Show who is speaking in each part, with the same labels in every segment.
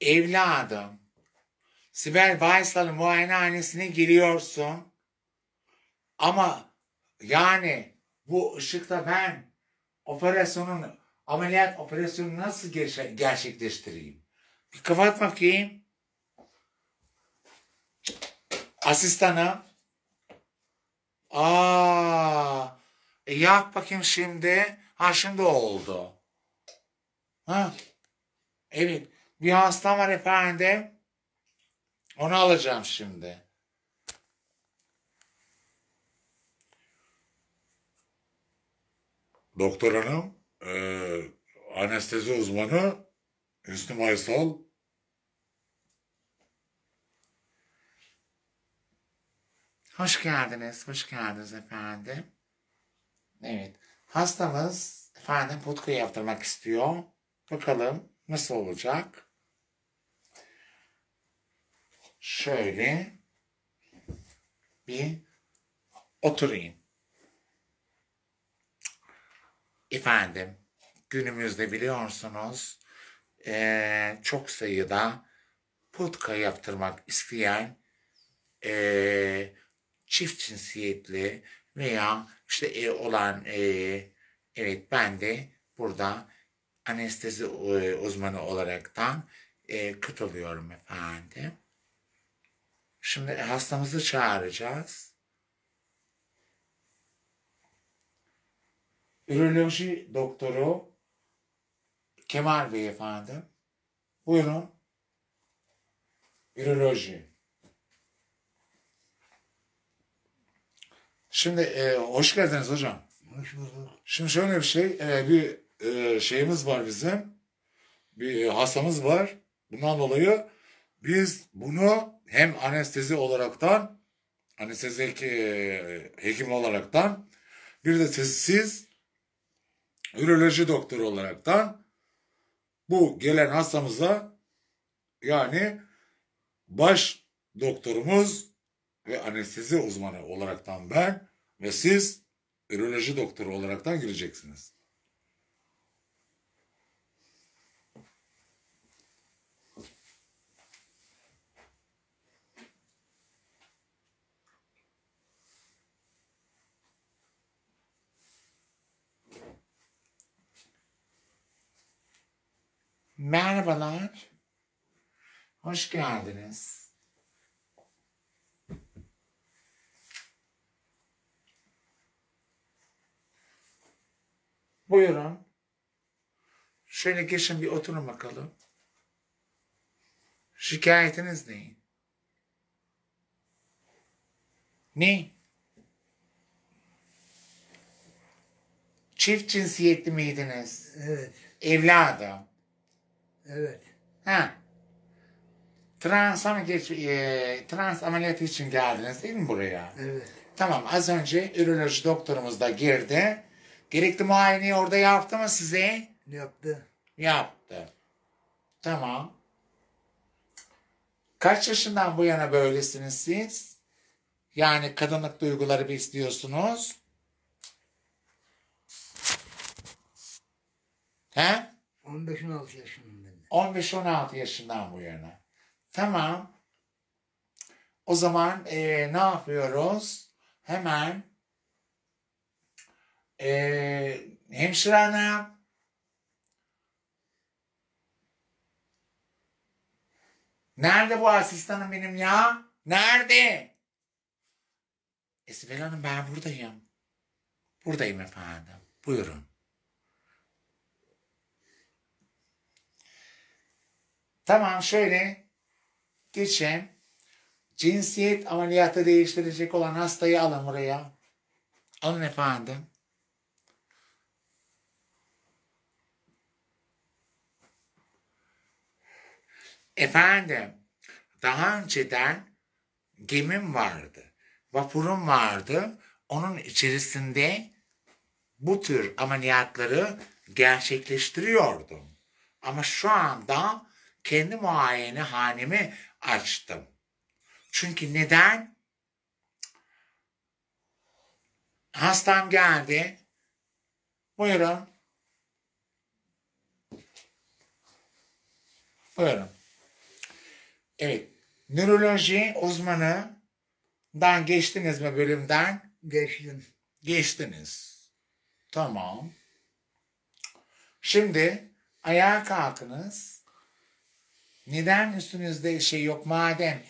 Speaker 1: Evladım. Sibel Baysal'ın muayenehanesine giriyorsun. Ama yani bu ışıkta ben operasyonun ameliyat operasyonu nasıl gerçe- gerçekleştireyim? Bir kapat bakayım. Asistanım. Aa, e yap bakayım şimdi. Ha şimdi oldu. Ha. Evet. Bir hastam var efendim. Onu alacağım şimdi. Doktor hanım, eee, anestezi uzmanı Hüsnü Maysal. Hoş geldiniz, hoş geldiniz efendim. Evet, hastamız efendim putku yaptırmak istiyor. Bakalım nasıl olacak? Şöyle bir oturayım. Efendim, günümüzde biliyorsunuz eee, çok sayıda putka yaptırmak isteyen eee, çift cinsiyetli veya işte e, olan eee, evet ben de burada anestezi e, uzmanı olaraktan e, katılıyorum efendim. Şimdi hastamızı çağıracağız. Üroloji doktoru Kemal Bey efendim. Buyurun. Üroloji. Şimdi e, hoş geldiniz hocam.
Speaker 2: Hoş bulduk.
Speaker 1: Şimdi şöyle bir şey, e, bir e, şeyimiz var bizim. Bir hastamız var. Bundan dolayı biz bunu hem anestezi olaraktan, anestezi e, hekim olaraktan, bir de siz, siz üroloji doktoru olaraktan bu gelen hastamıza yani baş doktorumuz ve anestezi uzmanı olaraktan ben ve siz üroloji doktoru olaraktan gireceksiniz. Merhabalar. Hoş geldiniz. Buyurun. Şöyle geçin bir oturun bakalım. Şikayetiniz ne? Ne? Çift cinsiyetli miydiniz?
Speaker 2: Evet,
Speaker 1: Evladım.
Speaker 2: Evet.
Speaker 1: Ha. Trans, ama geç, e, trans ameliyatı için geldiniz değil mi buraya?
Speaker 2: Evet.
Speaker 1: Tamam az önce üroloji doktorumuz da girdi. Gerekli muayeneyi orada yaptı mı size?
Speaker 2: Yaptı.
Speaker 1: Yaptı. Tamam. Kaç yaşından bu yana böylesiniz siz? Yani kadınlık duyguları besliyorsunuz. He?
Speaker 2: 15-16 yaşındayım ben. de.
Speaker 1: 15-16 yaşından bu yana. Tamam. O zaman eee, ne yapıyoruz? Hemen eee hemşire hanım Nerede bu asistanım benim ya? Nerede? E, Sibel Hanım ben buradayım. Buradayım efendim. Buyurun. Tamam şöyle geçin. Cinsiyet ameliyatı değiştirecek olan hastayı alın buraya. Alın efendim. Efendim, daha önceden gemim vardı. Vapurum vardı. Onun içerisinde bu tür ameliyatları gerçekleştiriyordum. Ama şu anda kendi muayene hanemi açtım. Çünkü neden? Hastam geldi. Buyurun. Buyurun. Evet. Nöroloji uzmanından geçtiniz mi bölümden?
Speaker 2: Geçtim.
Speaker 1: Geçtiniz. Tamam. Şimdi ayağa kalkınız. Neden üstünüzde şey yok madem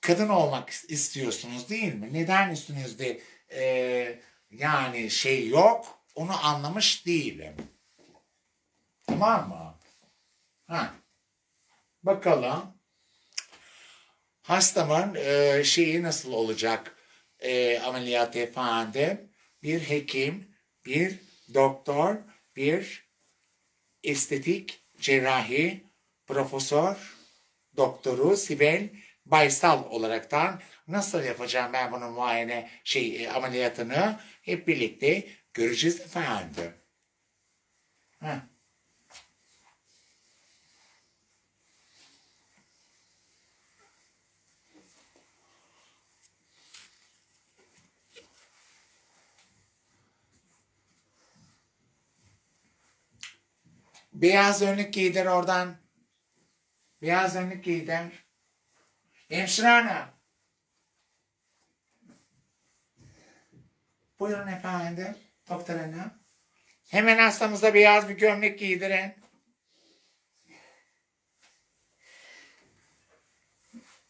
Speaker 1: kadın olmak istiyorsunuz değil mi? Neden üstünüzde eee, yani şey yok onu anlamış değilim. Tamam mı? Ha. Bakalım. Hastamın eee, şeyi nasıl olacak eee ameliyat efendim? Bir hekim, bir doktor, bir estetik cerrahi profesör doktoru Sibel Baysal olaraktan nasıl yapacağım ben bunun muayene şey e, ameliyatını hep birlikte göreceğiz efendim. Heh. Beyaz önlük giydir oradan. Giydir. Hemşire hanım. Buyurun efendim. Doktor hanım. Hemen hastamıza beyaz bir gömlek giydirin.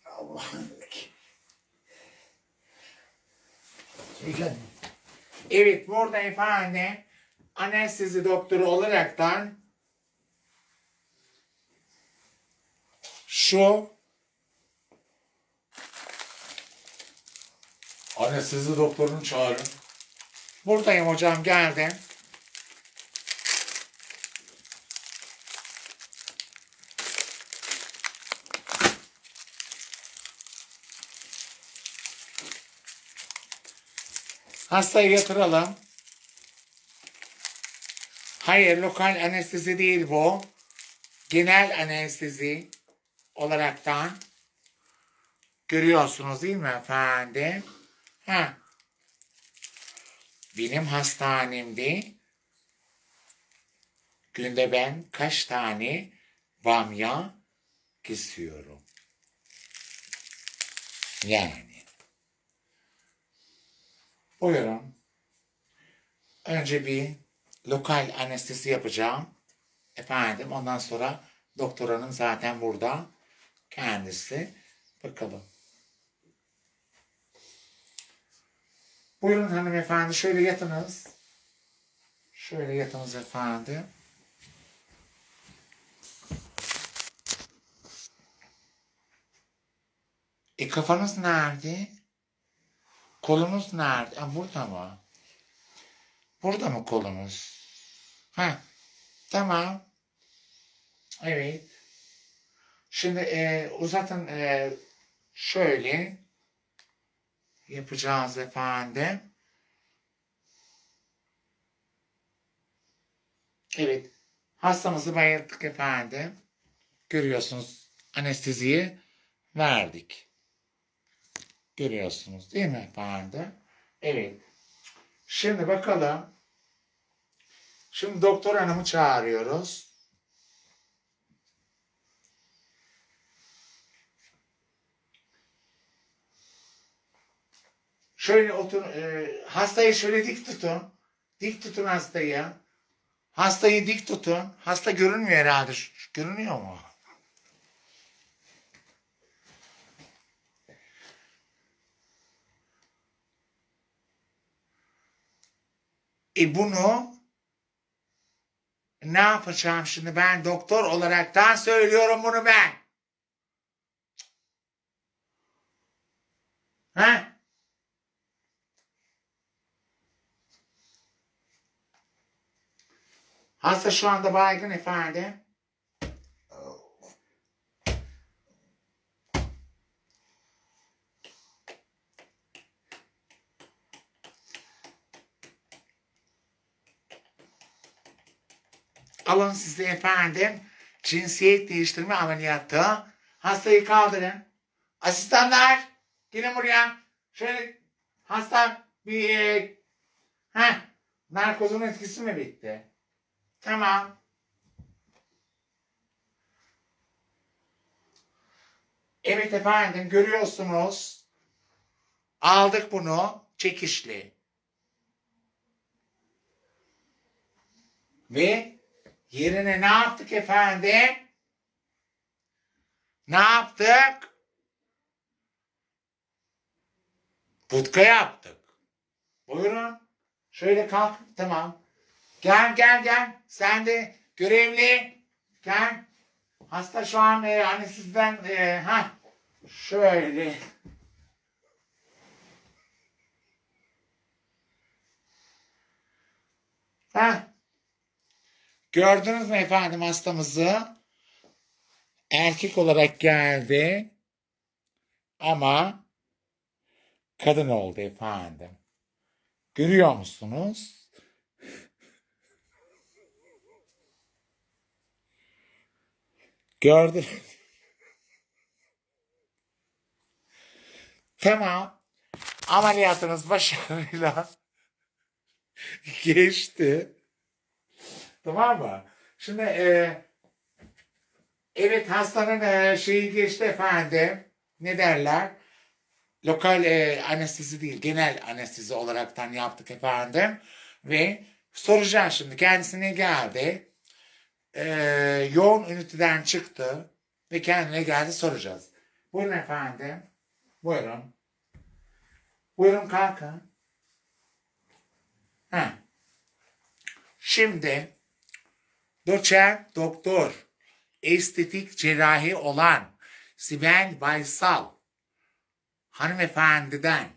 Speaker 2: Allah'ım.
Speaker 1: Evet burada efendim anestezi doktoru olaraktan şu anestezi doktorunu çağırın. Buradayım hocam geldim. Hastayı yatıralım. Hayır, lokal anestezi değil bu. Genel anestezi olaraktan görüyorsunuz değil mi efendim? Ha. Benim hastanemde günde ben kaç tane bamya kesiyorum. Yani. Buyurun. Önce bir lokal anestezi yapacağım. Efendim ondan sonra doktor hanım zaten burada. Kendisi. Bakalım. Buyurun hanımefendi şöyle yatınız. Şöyle yatınız efendim. E kafanız nerede? Kolunuz nerede? Ha, burada mı? Burada mı kolunuz? Ha, tamam. Evet. Şimdi e, uzatın e, şöyle yapacağız efendim. Evet. Hastamızı bayılttık efendim. Görüyorsunuz anesteziyi verdik. Görüyorsunuz değil mi efendim? Evet. Şimdi bakalım. Şimdi doktor hanımı çağırıyoruz. Şöyle otur, e, hastayı şöyle dik tutun. Dik tutun hastayı. Hastayı dik tutun. Hasta görünmüyor herhalde. Görünüyor mu? E bunu ne yapacağım şimdi ben doktor olaraktan söylüyorum bunu ben. Ha? Hasta şu anda baygın efendim. Alın size efendim cinsiyet değiştirme ameliyatı. Hastayı kaldırın. Asistanlar gelin buraya. Şöyle hasta bir e, heh, narkozun etkisi mi bitti? Tamam. Evet efendim görüyorsunuz. Aldık bunu çekişli. Ve yerine ne yaptık efendim? Ne yaptık? Putka yaptık. Buyurun. Şöyle kalk. Tamam. Gel gel gel. Sen de görevli. Gel. Hasta şu an e, hani sizden e, ha şöyle. Ha. Gördünüz mü efendim hastamızı? Erkek olarak geldi. Ama kadın oldu efendim. Görüyor musunuz? Gördünüz. Tamam. Ameliyatınız başarıyla geçti. Tamam mı? Şimdi e, evet hastanın e, şeyi geçti efendim. Ne derler? Lokal e, anestezi değil, genel anestezi olaraktan yaptık efendim. Ve soracağım şimdi kendisine geldi. E, yoğun üniteden çıktı ve kendine geldi soracağız. Buyurun efendim. Buyurun. Buyurun kalkın. Ha. Şimdi doçent doktor estetik cerrahi olan Sibel Baysal hanımefendiden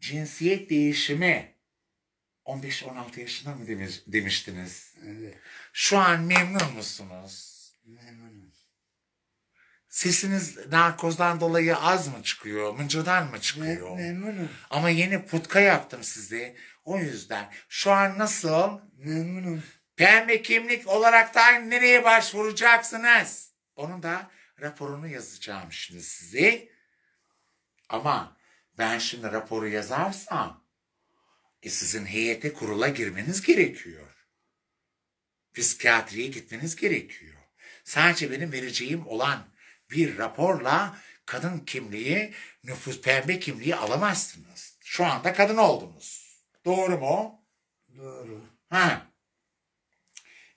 Speaker 1: cinsiyet değişimi 15-16 yaşında mı demiş, demiştiniz?
Speaker 2: Evet.
Speaker 1: Şu an memnun musunuz?
Speaker 2: Memnunum.
Speaker 1: Sesiniz narkozdan dolayı az mı çıkıyor? Mıncırdan mı çıkıyor?
Speaker 2: memnunum.
Speaker 1: Ama yeni putka yaptım size. O yüzden. Şu an nasıl?
Speaker 2: Memnunum.
Speaker 1: Pembe kimlik olaraktan nereye başvuracaksınız? Onun da raporunu yazacağım şimdi size. Ama ben şimdi raporu yazarsam e sizin heyete kurula girmeniz gerekiyor. Psikiyatriye gitmeniz gerekiyor. Sadece benim vereceğim olan bir raporla kadın kimliği, nüfus pembe kimliği alamazsınız. Şu anda kadın oldunuz. Doğru mu?
Speaker 2: Doğru.
Speaker 1: Ha.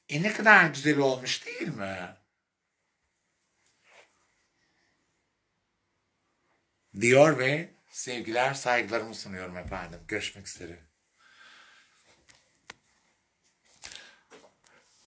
Speaker 1: E ne kadar güzel olmuş değil mi? Diyor ve sevgiler saygılarımı sunuyorum efendim. Görüşmek üzere.